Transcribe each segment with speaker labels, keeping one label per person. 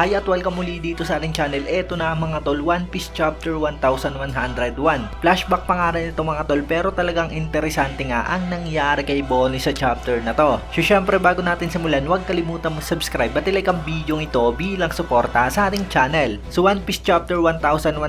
Speaker 1: Hi at welcome muli dito sa ating channel. Eto na mga tol, One Piece Chapter 1101. Flashback pa nga rin ito mga tol pero talagang interesante nga ang nangyari kay Bonnie sa chapter na to. So syempre bago natin simulan, huwag kalimutan mo subscribe at ilike ang video ito bilang suporta sa ating channel. So One Piece Chapter 1101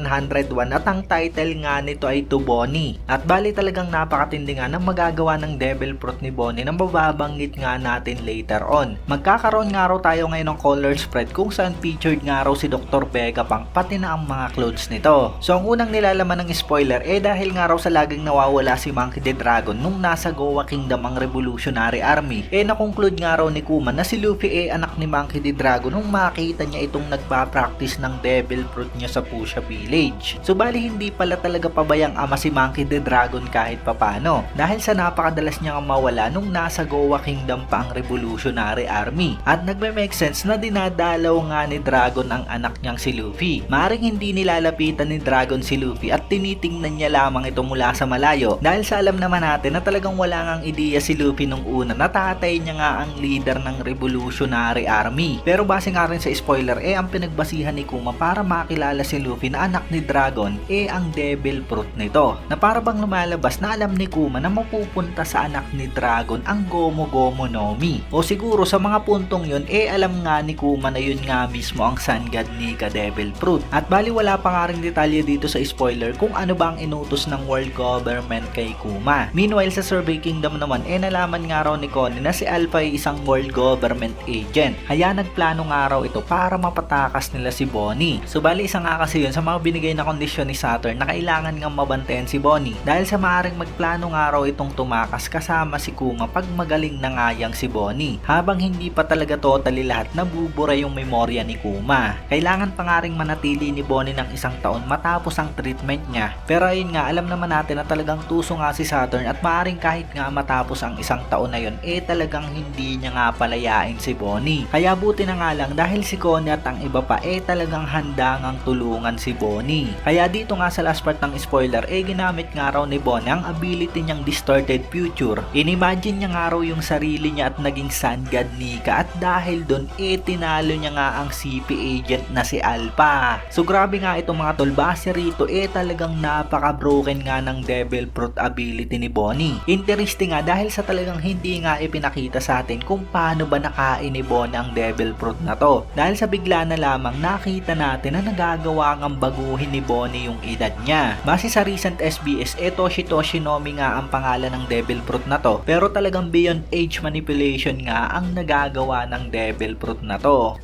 Speaker 1: at ang title nga nito ay To Bonnie. At bali talagang napakatindi nga ng magagawa ng Devil Fruit ni Bonnie na mababanggit nga natin later on. Magkakaroon nga raw tayo ngayon ng color spread kung saan featured nga raw si Dr. Vegapunk pati na ang mga clothes nito. So ang unang nilalaman ng spoiler eh dahil nga raw sa laging nawawala si Monkey the Dragon nung nasa Goa Kingdom ang Revolutionary Army eh nakonclude nga raw ni Kuma na si Luffy eh anak ni Monkey the Dragon nung makita niya itong nagpa-practice ng Devil Fruit niya sa Pusha Village. So bali hindi pala talaga pabayang ama si Monkey the Dragon kahit papano dahil sa napakadalas niyang mawala nung nasa Goa Kingdom pa ang Revolutionary Army at nagme-make sense na dinadalaw nga ni Dragon ang anak niyang si Luffy. Maring hindi nilalapitan ni Dragon si Luffy at tinitingnan niya lamang ito mula sa malayo dahil sa alam naman natin na talagang wala ngang ideya si Luffy nung una na tatay niya nga ang leader ng Revolutionary Army. Pero base nga rin sa spoiler eh ang pinagbasihan ni Kuma para makilala si Luffy na anak ni Dragon eh ang Devil Fruit nito na para bang lumalabas na alam ni Kuma na mapupunta sa anak ni Dragon ang Gomu Gomu no Mi. O siguro sa mga puntong yun eh alam nga ni Kuma na yun nga mismo ang Sun God Nika Devil Fruit. At bali wala pa nga rin detalye dito sa spoiler kung ano ba ang inutos ng world government kay Kuma. Meanwhile sa Survey Kingdom naman eh nalaman nga raw ni Connie na si Alpha ay isang world government agent. Kaya nagplano nga raw ito para mapatakas nila si Bonnie. So bali isa nga kasi yun sa mga binigay na kondisyon ni Saturn na kailangan nga mabantayan si Bonnie. Dahil sa maaring magplano nga raw itong tumakas kasama si Kuma pag magaling na nga yang si Bonnie. Habang hindi pa talaga totally lahat nabubura yung memorya ni Kuma. Kailangan pa nga ring manatili ni Bonnie ng isang taon matapos ang treatment niya. Pero ayun nga, alam naman natin na talagang tuso nga si Saturn at maaring kahit nga matapos ang isang taon na yun, eh talagang hindi niya nga palayain si Bonnie. Kaya buti na nga lang dahil si Connie at ang iba pa eh talagang handa ngang tulungan si Bonnie. Kaya dito nga sa last part ng spoiler, eh ginamit nga raw ni Bonnie ang ability niyang distorted future. Inimagine niya nga raw yung sarili niya at naging sun god Nika at dahil doon eh tinalo niya nga ang CP agent na si Alpha. So grabe nga itong mga tol, base rito eh talagang napaka-broken nga ng Devil Fruit ability ni Bonnie. Interesting nga dahil sa talagang hindi nga ipinakita sa atin kung paano ba nakain ni Bonnie ang Devil Fruit na to. Dahil sa bigla na lamang nakita natin na nagagawa ngang baguhin ni Bonnie yung edad niya. Base sa recent SBS, eh Toshitoshi Nomi nga ang pangalan ng Devil Fruit na to. Pero talagang beyond age manipulation nga ang nagagawa ng Devil Fruit na to.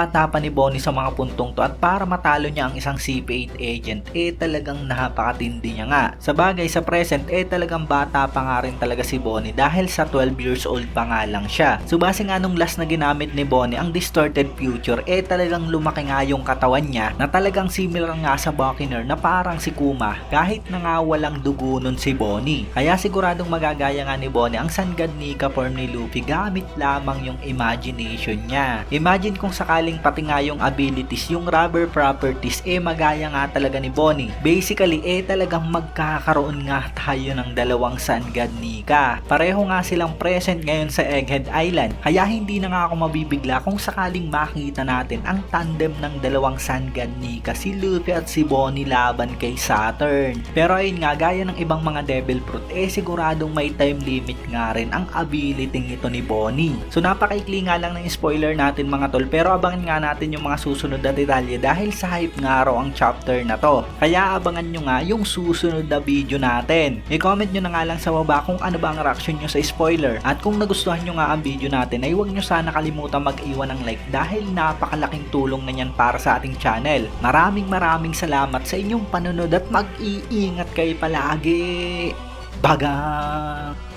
Speaker 1: Napakabata pa ni Bonnie sa mga puntong to at para matalo niya ang isang CP8 agent, eh talagang napakatindi niya nga. Sa bagay sa present, eh talagang bata pa nga rin talaga si Bonnie dahil sa 12 years old pa nga lang siya. So base nga nung last na ginamit ni Bonnie ang distorted future, eh talagang lumaki nga yung katawan niya na talagang similar nga sa Buccaneer na parang si Kuma kahit na nga walang dugo nun si Bonnie. Kaya siguradong magagaya nga ni Bonnie ang Sun God Nika form ni Luffy gamit lamang yung imagination niya. Imagine kung sakaling pati nga yung abilities, yung rubber properties, eh magaya nga talaga ni Bonnie. Basically, eh talagang magkakaroon nga tayo ng dalawang Sun God Nika. Pareho nga silang present ngayon sa Egghead Island. Kaya hindi na nga ako mabibigla kung sakaling makita natin ang tandem ng dalawang Sun God Nika, si Luffy at si Bonnie laban kay Saturn. Pero ayun nga, gaya ng ibang mga Devil Fruit, eh siguradong may time limit nga rin ang ability ito ni Bonnie. So napakaikli nga lang ng spoiler natin mga tol, pero abangan nga natin yung mga susunod na detalye dahil sa hype nga raw ang chapter na to. Kaya abangan nyo nga yung susunod na video natin. I-comment nyo na nga lang sa baba kung ano ba ang reaction nyo sa spoiler. At kung nagustuhan nyo nga ang video natin ay huwag nyo sana kalimutan mag-iwan ng like dahil napakalaking tulong na yan para sa ating channel. Maraming maraming salamat sa inyong panonood at mag-iingat kayo palagi. Bagang!